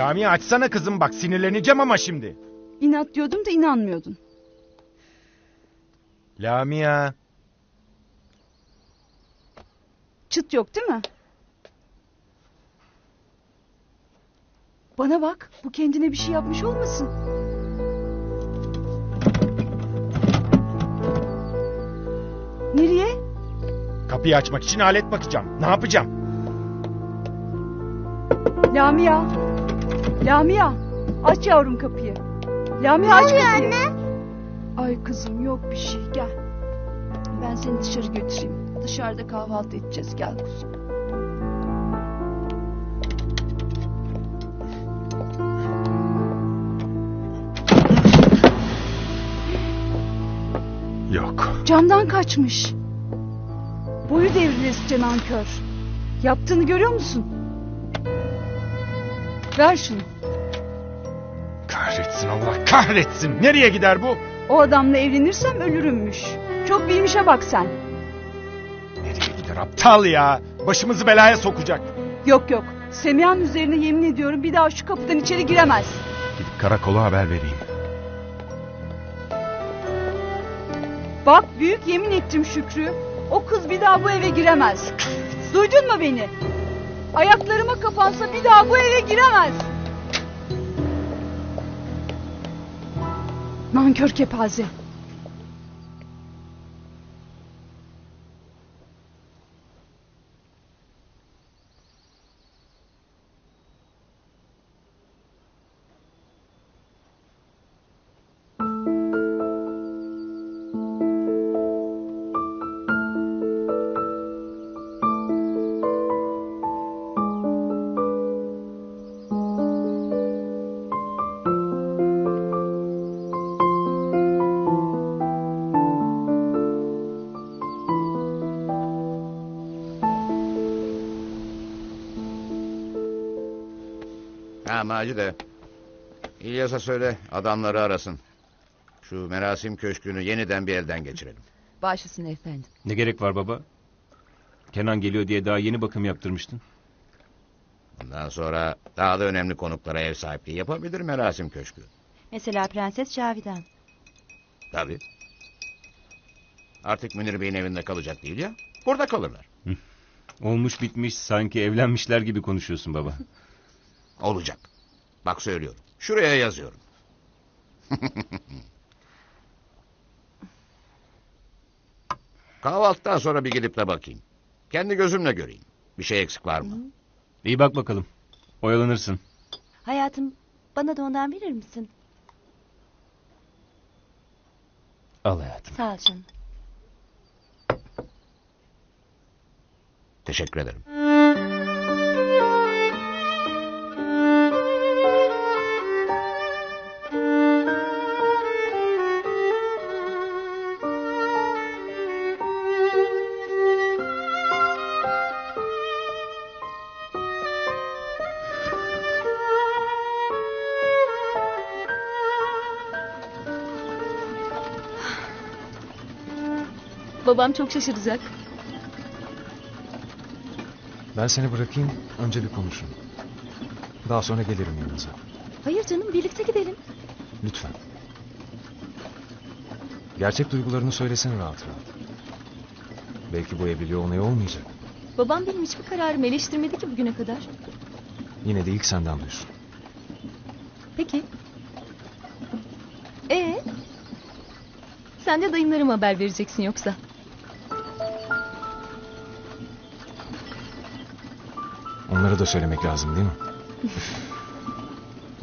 Lamia açsana kızım bak sinirleneceğim ama şimdi. İnat diyordum da inanmıyordun. Lamia. Çıt yok değil mi? Bana bak, bu kendine bir şey yapmış olmasın? Nereye? Kapıyı açmak için alet bakacağım. Ne yapacağım? Lamia. Lamia. Aç yavrum kapıyı. Lamia aç kapıyı. anne? Ay kızım yok bir şey gel. Ben seni dışarı götüreyim. Dışarıda kahvaltı edeceğiz gel kuzum. Yok. Camdan kaçmış. Boyu devrilesice nankör. Yaptığını görüyor musun? Ver şunu. Kahretsin Allah kahretsin. Nereye gider bu? O adamla evlenirsem ölürümmüş. Çok bilmişe bak sen. Nereye gider aptal ya? Başımızı belaya sokacak. Yok yok. Semiha'nın üzerine yemin ediyorum bir daha şu kapıdan içeri giremez. Gidip karakola haber vereyim. Bak büyük yemin ettim Şükrü. O kız bir daha bu eve giremez. Duydun mu beni? Ayaklarıma kapansa bir daha bu eve giremez. Nankör kepaze. Ha Macide. İlyas'a söyle adamları arasın. Şu merasim köşkünü yeniden bir elden geçirelim. Başlasın efendim. Ne gerek var baba? Kenan geliyor diye daha yeni bakım yaptırmıştın. Bundan sonra daha da önemli konuklara ev sahipliği yapabilir merasim köşkü. Mesela Prenses Cavidan. Tabii. Artık Münir Bey'in evinde kalacak değil ya. Burada kalırlar. Olmuş bitmiş sanki evlenmişler gibi konuşuyorsun baba. Olacak. Bak söylüyorum. Şuraya yazıyorum. Kahvaltıdan sonra bir gidip de bakayım. Kendi gözümle göreyim. Bir şey eksik var mı? İyi bak bakalım. Oyalanırsın. Hayatım bana da ondan verir misin? Al hayatım. Sağ ol canım. Teşekkür ederim. Babam çok şaşıracak. Ben seni bırakayım, önce bir konuşun. Daha sonra gelirim yanınıza. Hayır canım birlikte gidelim. Lütfen. Gerçek duygularını söylesene rahat rahat. Belki bu evliliği onay olmayacak. Babam benim hiçbir kararımı eleştirmedi ki bugüne kadar. Yine de ilk senden duysun. Peki. Ee? Sen de dayımlarıma haber vereceksin yoksa. Onlara da söylemek lazım değil mi?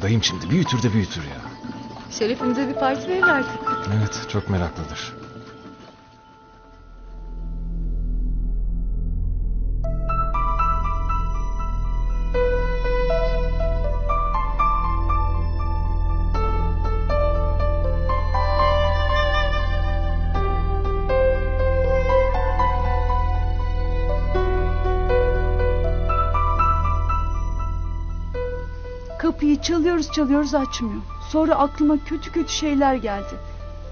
Dayım şimdi büyütür de büyütür ya. Şerefimize bir parti verir artık. Evet, çok meraklıdır. Kapıyı çalıyoruz çalıyoruz açmıyor. Sonra aklıma kötü kötü şeyler geldi.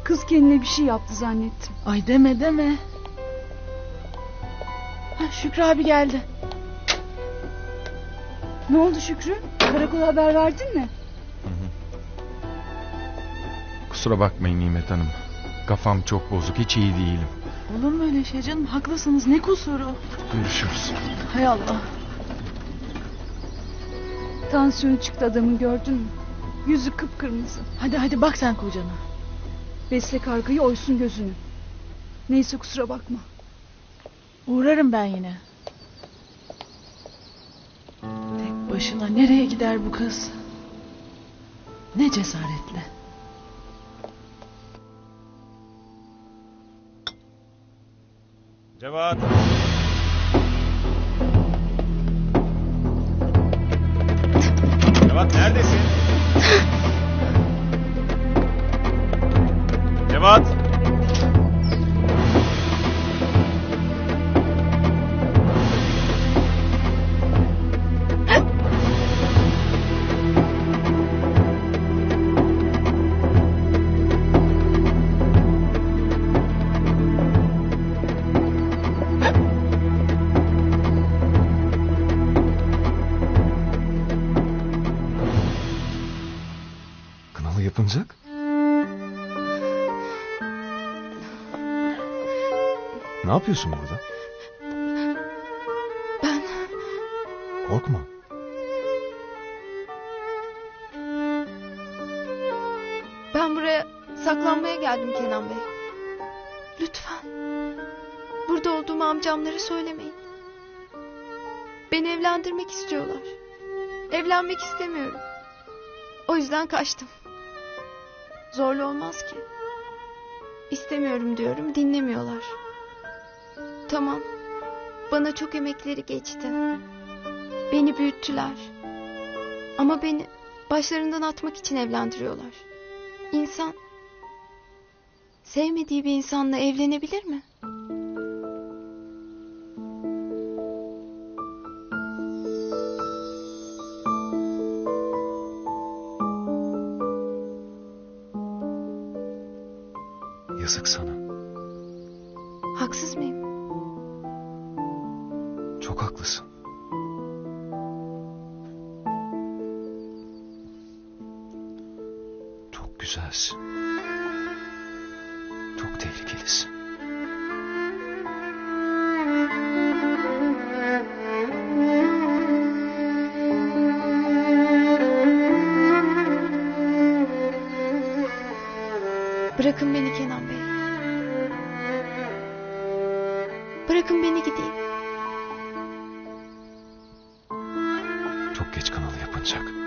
Kız kendine bir şey yaptı zannettim. Ay deme deme. Ha, Şükrü abi geldi. Ne oldu Şükrü? Karakola haber verdin mi? Kusura bakmayın Nimet Hanım. Kafam çok bozuk. Hiç iyi değilim. Olur mu öyle şey canım? Haklısınız. Ne kusuru? Görüşürüz. Hay Allah. Tansiyonu çıktı adamın gördün mü? Yüzü kıpkırmızı. Hadi hadi bak sen kocana. Besle kargayı oysun gözünü. Neyse kusura bakma. Uğrarım ben yine. Tek başına nereye gider bu kız? Ne cesaretle. Cevat. Cevat neredesin? Cevat. Kınalı yapınacak. Ne yapıyorsun burada? Ben Korkma. ben buraya saklanmaya geldim Kenan Bey. Lütfen. Burada olduğumu amcamlara söylemeyin. Beni evlendirmek istiyorlar. Evlenmek istemiyorum. O yüzden kaçtım. Zorlu olmaz ki. İstemiyorum diyorum, dinlemiyorlar. Tamam. Bana çok emekleri geçti. Beni büyüttüler. Ama beni başlarından atmak için evlendiriyorlar. İnsan sevmediği bir insanla evlenebilir mi? Haksız mıyım? Çok haklısın. Çok güzelsin. Beni gideyim. Çok geç kanalı yapınacak.